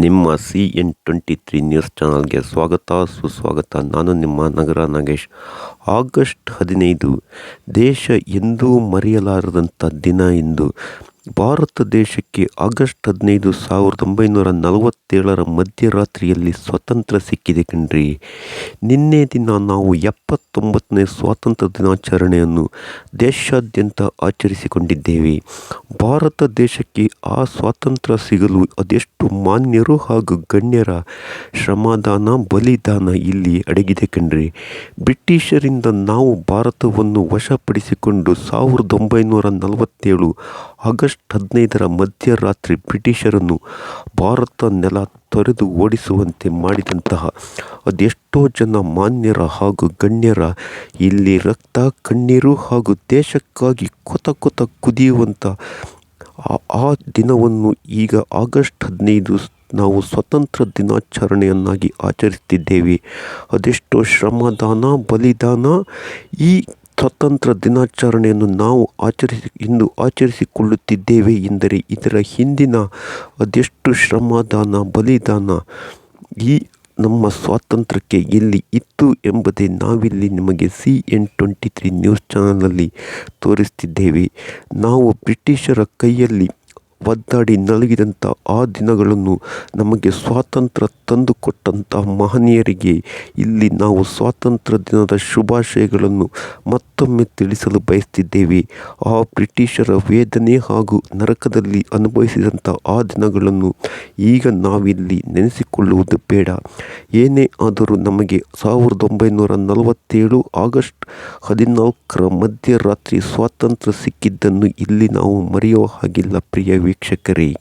ನಿಮ್ಮ C N twenty three news ಚಾನಲ್ಗೆ ಸ್ವಾಗತ, ಸುಸ್ವಾಗತ. ನಾನು ನಿಮ್ಮ ನಗರ ನಾಗೇಶ್. ಆಗಸ್ಟ್ ಹದಿನೈದು, ದೇಶ ಎಂದೂ ಮರೆಯಲಾರದಂಥ ದಿನ ಎಂದು ಭಾರತ ದೇಶಕ್ಕೆ ಆಗಸ್ಟ್ ಹದಿನೈದು, ಸಾವಿರದ ಒಂಬೈನೂರ ನಲವತ್ತೇಳರ ಮಧ್ಯರಾತ್ರಿಯಲ್ಲಿ ಸ್ವತಂತ್ರ ಸಿಕ್ಕಿದೆ ಕಣ್ರಿ. ನಿನ್ನೆ ದಿನ ನಾವು ಎಪ್ಪತ್ತೊಂಬತ್ತನೇ ಸ್ವಾತಂತ್ರ್ಯ ದಿನಾಚರಣೆಯನ್ನು ದೇಶಾದ್ಯಂತ ಆಚರಿಸಿಕೊಂಡಿದ್ದೇವೆ. ಭಾರತ ದೇಶಕ್ಕೆ ಆ ಸ್ವಾತಂತ್ರ್ಯ ಸಿಗಲು ಅದೆಷ್ಟು ಮಾನ್ಯರು ಹಾಗೂ ಗಣ್ಯರ ಶ್ರಮದಾನ, ಬಲಿದಾನ ಇಲ್ಲಿ ಅಡಗಿದೆ ಕಣ್ರಿ. ಬ್ರಿಟಿಷರಿಂದ ನಾವು ಭಾರತವನ್ನು ವಶಪಡಿಸಿಕೊಂಡು ಸಾವಿರದ ಒಂಬೈನೂರ ನಲವತ್ತೇಳು ಆಗಸ್ಟ್ ಹದಿನೈದರ ಮಧ್ಯರಾತ್ರಿ ಬ್ರಿಟಿಷರನ್ನು ಭಾರತ ನೆಲ ತೊರೆದು ಓಡಿಸುವಂತೆ ಮಾಡಿದಂತಹ ಅದೆಷ್ಟೋ ಜನ ಮಾನ್ಯರ ಹಾಗೂ ಗಣ್ಯರ ಇಲ್ಲಿ ರಕ್ತ, ಕಣ್ಣೀರು ಹಾಗೂ ದೇಶಕ್ಕಾಗಿ ಕೊತ ಕೊತ ಕುದಿಯುವಂಥ ಆ- ಆ ದಿನವನ್ನು ಈಗ ಆಗಸ್ಟ್ ಹದಿನೈದು ನಾವು ಸ್ವತಂತ್ರ ದಿನಾಚರಣೆಯನ್ನಾಗಿ ಆಚರಿಸ್ತಿದ್ದೇವೆ ಅದೆಷ್ಟೋ ಶ್ರಮದಾನ, ಬಲಿದಾನ ಈ ಸ್ವತಂತ್ರ ದಿನಾಚರಣೆಯನ್ನು ನಾವು ಆಚರಿಸಿ, ಇಂದು ಆಚರಿಸಿಕೊಳ್ಳುತ್ತಿದ್ದೇವೆ ಎಂದರೆ ಇದರ ಹಿಂದಿನ ಅದೆಷ್ಟು ಶ್ರಮದಾನ, ಬಲಿದಾನ ಈ ನಮ್ಮ ಸ್ವಾತಂತ್ರ್ಯಕ್ಕೆ ಎಲ್ಲಿ ಇತ್ತು ಎಂಬುದೇ ನಾವಿಲ್ಲಿ ನಿಮಗೆ C N twenty three news ಚಾನಲಲ್ಲಿ ತೋರಿಸ್ತಿದ್ದೇವೆ. ನಾವು ಬ್ರಿಟಿಷರ ಕೈಯಲ್ಲಿ ಒದ್ದಾಡಿ ನಲುಗಿದಂಥ ಆ ದಿನಗಳನ್ನು ನಮಗೆ ಸ್ವಾತಂತ್ರ್ಯ ತಂದುಕೊಟ್ಟಂಥ ಮಹನೀಯರಿಗೆ ಇಲ್ಲಿ ನಾವು ಸ್ವಾತಂತ್ರ್ಯ ದಿನದ ಶುಭಾಶಯಗಳನ್ನು ಮತ್ತೊಮ್ಮೆ ತಿಳಿಸಲು ಬಯಸ್ತಿದ್ದೇವೆ. ಆ ಬ್ರಿಟಿಷರ ವೇದನೆ ಹಾಗೂ ನರಕದಲ್ಲಿ ಅನುಭವಿಸಿದಂಥ ಆ ದಿನಗಳನ್ನು ಈಗ ನಾವಿಲ್ಲಿ ನೆನೆಸಿಕೊಳ್ಳುವುದು ಬೇಡ. ಏನೇ ಆದರೂ ನಮಗೆ ಸಾವಿರದ ಒಂಬೈನೂರ ನಲವತ್ತೇಳು ಆಗಸ್ಟ್ ಹದಿನಾಲ್ಕರ ಮಧ್ಯರಾತ್ರಿ ಸ್ವಾತಂತ್ರ್ಯ ಸಿಕ್ಕಿದ್ದನ್ನು ಇಲ್ಲಿ ನಾವು ಮರೆಯುವ ಹಾಗಿಲ್ಲ, ಪ್ರಿಯ ವೀಕ್ಷಕರೇ.